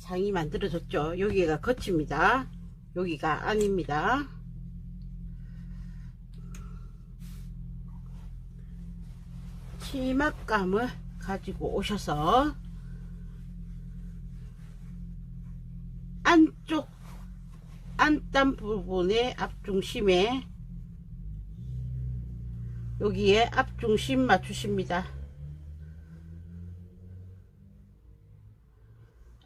상이 만들어졌죠. 여기가 겉입니다. 여기가 안입니다. 치막감을 가지고 오셔서 안쪽 안땀 부분의 앞중심에 여기에 앞중심 맞추십니다.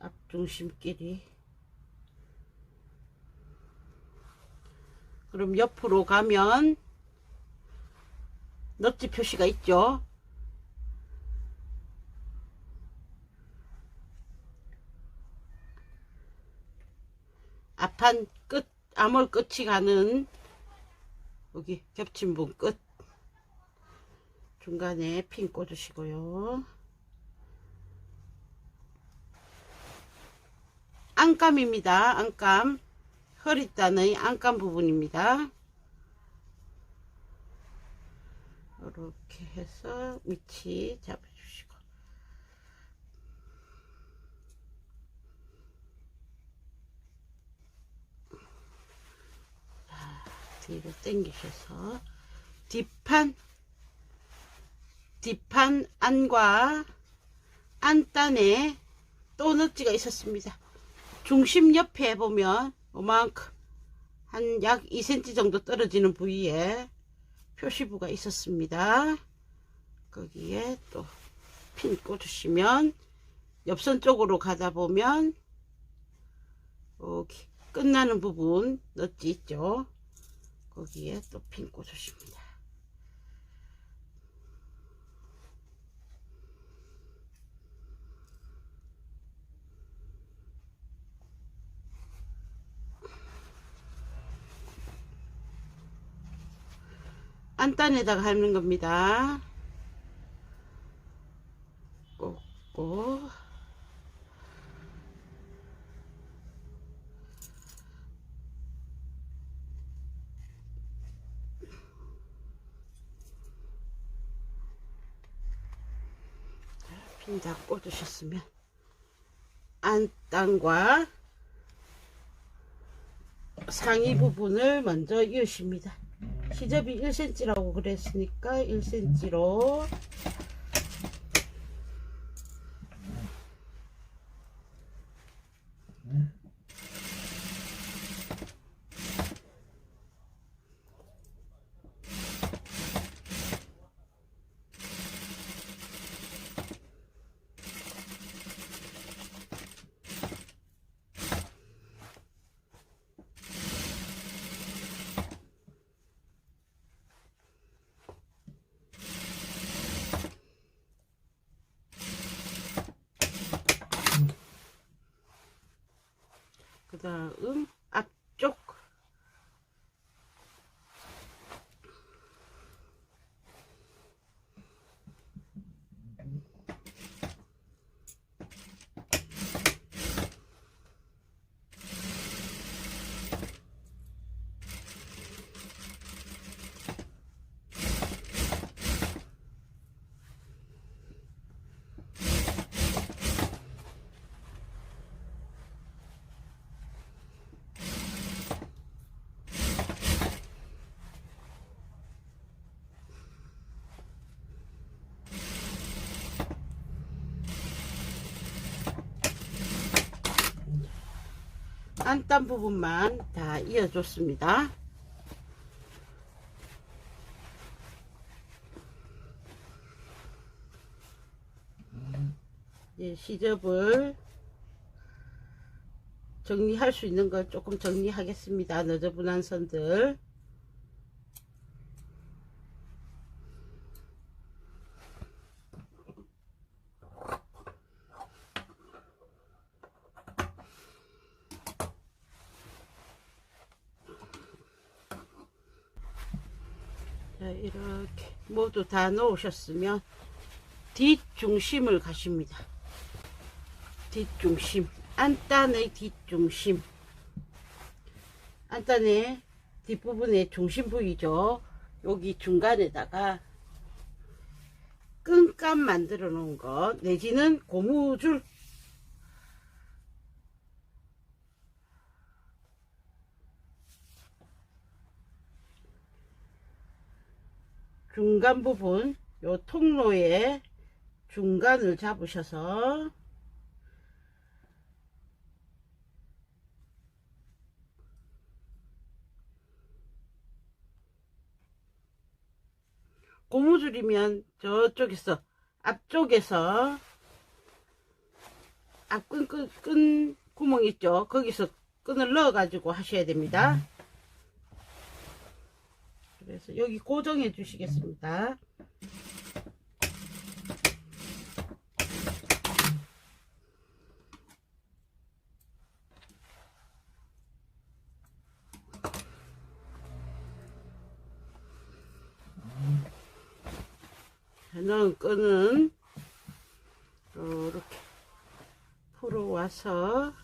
앞 중심끼리 그럼 옆으로 가면 넛지 표시가 있죠. 앞판 끝, 암홀 끝이 가는 여기 겹친 분 끝. 중간에 핀 꽂으시고요. 안감입니다. 안감. 허리단의 안감 부분입니다. 이렇게 해서 위치 잡아주시고. 뒤로 당기셔서 뒷판 뒷판 안과 안단에 또 넛지가 있었습니다. 중심 옆에 보면 요만큼 한 약 2cm 정도 떨어지는 부위에 표시부가 있었습니다. 거기에 또 핀 꽂으시면 옆선 쪽으로 가다 보면 여기 끝나는 부분 넛지 있죠. 거기에 또 핀 꽂으십니다. 안단에다가 하는 겁니다. 꽂고 핀다 꽂으셨으면 안단과 상위 부분을 먼저 이으십니다. 시접이 1cm라고 그랬으니까 1cm로 그 다음 앞쪽 안단 부분만 다 이어줬습니다. 이제 시접을 정리할 수 있는 걸 조금 정리하겠습니다. 너저분한 선들. 자, 이렇게 모두 다 넣으셨으면 뒷중심을 가십니다. 뒷중심. 안단의 뒷중심. 안단의 뒷부분의 중심 부위죠. 여기 중간에다가 끈감 만들어 놓은 것 내지는 고무줄 중간 부분 요 통로의 중간을 잡으셔서 고무줄이면 저쪽에서 앞쪽에서 앞끈 끈, 끈 구멍 있죠? 거기서 끈을 넣어 가지고 하셔야 됩니다 그래서 여기 고정해 주시겠습니다 넣은 끈은 이렇게 풀어와서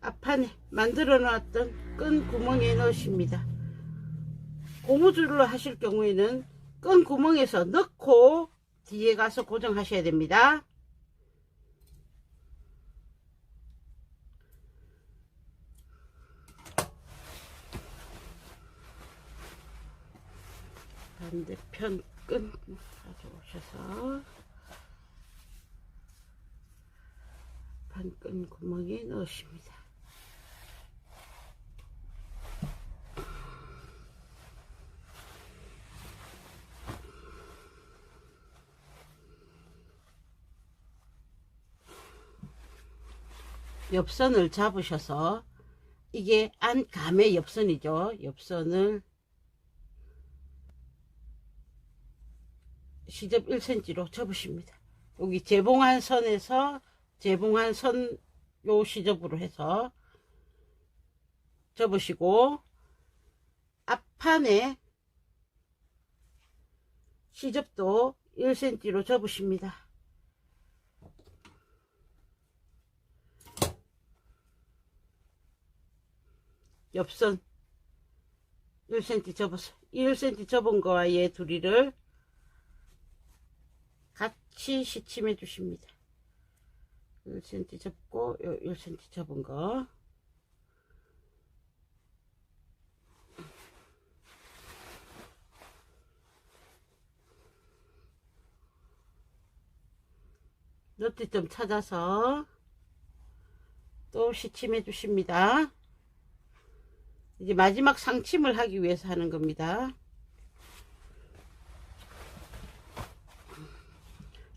앞판에 만들어 놨던 끈 구멍에 넣으십니다. 고무줄로 하실 경우에는 끈 구멍에서 넣고 뒤에 가서 고정하셔야 됩니다. 반대편 끈 가져오셔서 반끈 구멍에 넣으십니다. 옆선을 잡으셔서 이게 안감의 옆선이죠. 옆선을 시접 1cm로 접으십니다. 여기 재봉한 선에서 재봉한 선 요 시접으로 해서 접으시고 앞판에 시접도 1cm로 접으십니다. 옆선 1cm 접어서 1cm 접은 거와 얘 둘이를 같이 시침해 주십니다. 1cm 접고 요 1cm 접은 거 너트점 찾아서 또 시침해 주십니다. 이제 마지막 상침을 하기 위해서 하는 겁니다.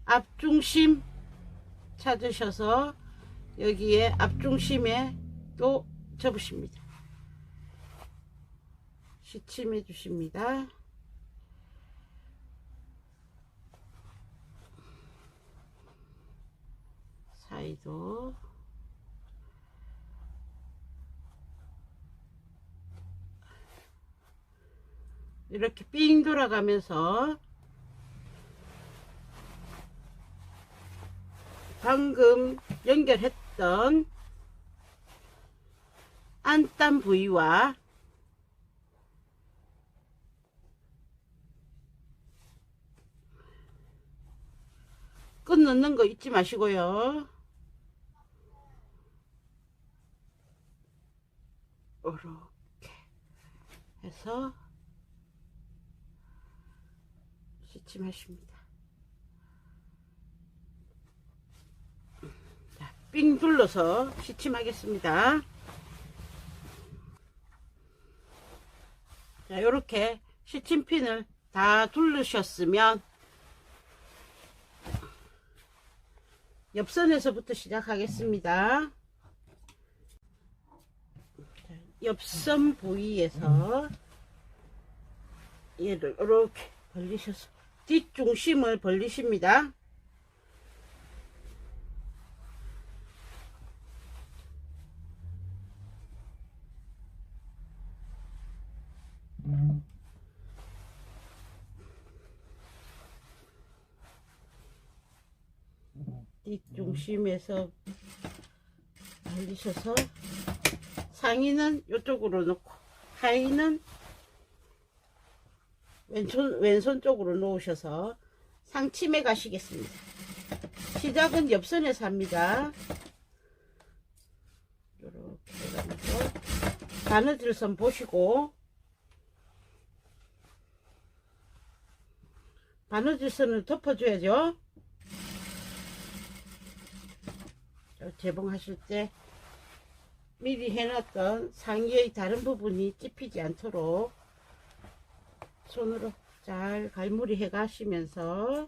앞중심 찾으셔서 여기에 앞중심에 또 접으십니다. 시침해 주십니다. 사이도 이렇게 삥 돌아가면서 방금 연결했던 안땀 부위와 끈 넣는 거 잊지 마시고요. 이렇게 해서 시침하십니다. 자, 삥 둘러서 시침하겠습니다. 자, 요렇게 시침핀을 다 둘르셨으면 옆선에서부터 시작하겠습니다. 자, 옆선 부위에서 얘를 이렇게 벌리셔서 뒷중심을 벌리십니다. 뒷중심에서 벌리셔서 상의는 이쪽으로 놓고 하의는 왼손, 왼손 쪽으로 놓으셔서 상침해 가시겠습니다. 시작은 옆선에서 합니다. 이렇게 해가면서 바느질선 보시고 바느질 선을 덮어줘야죠. 저 재봉하실 때 미리 해놨던 상의의 다른 부분이 찝히지 않도록 손으로 잘 갈무리 해 가시면서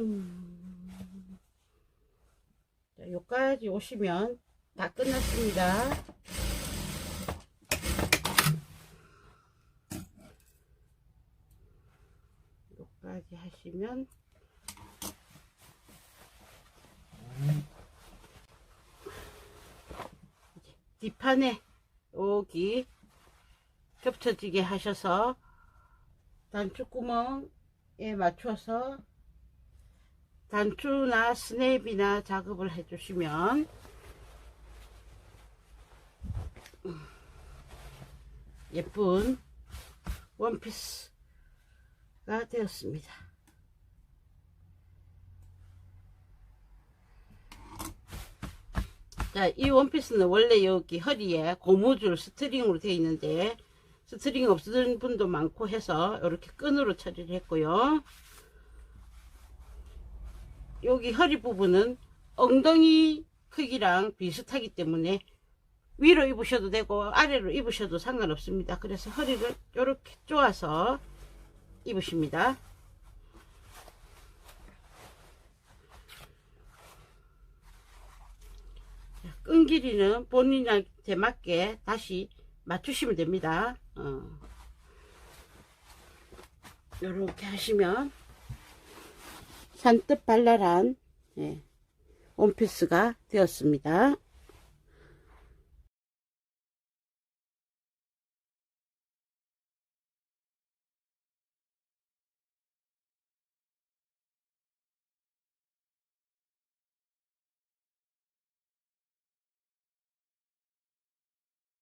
음. 자, 여기까지 오시면 다 끝났습니다. 여기까지 하시면 뒷판에 여기 겹쳐지게 하셔서 단추구멍에 맞춰서 단추나 스냅이나 작업을 해주시면 예쁜 원피스가 되었습니다. 자, 이 원피스는 원래 여기 허리에 고무줄 스트링으로 되어 있는데 스트링이 없으신 분도 많고 해서 이렇게 끈으로 처리를 했고요. 여기 허리 부분은 엉덩이 크기랑 비슷하기 때문에 위로 입으셔도 되고 아래로 입으셔도 상관없습니다. 그래서 허리를 이렇게 쪼아서 입으십니다. 자, 끈 길이는 본인한테 맞게 다시 맞추시면 됩니다. 어. 이렇게 하시면 산뜻 발랄한 예, 원피스가 되었습니다.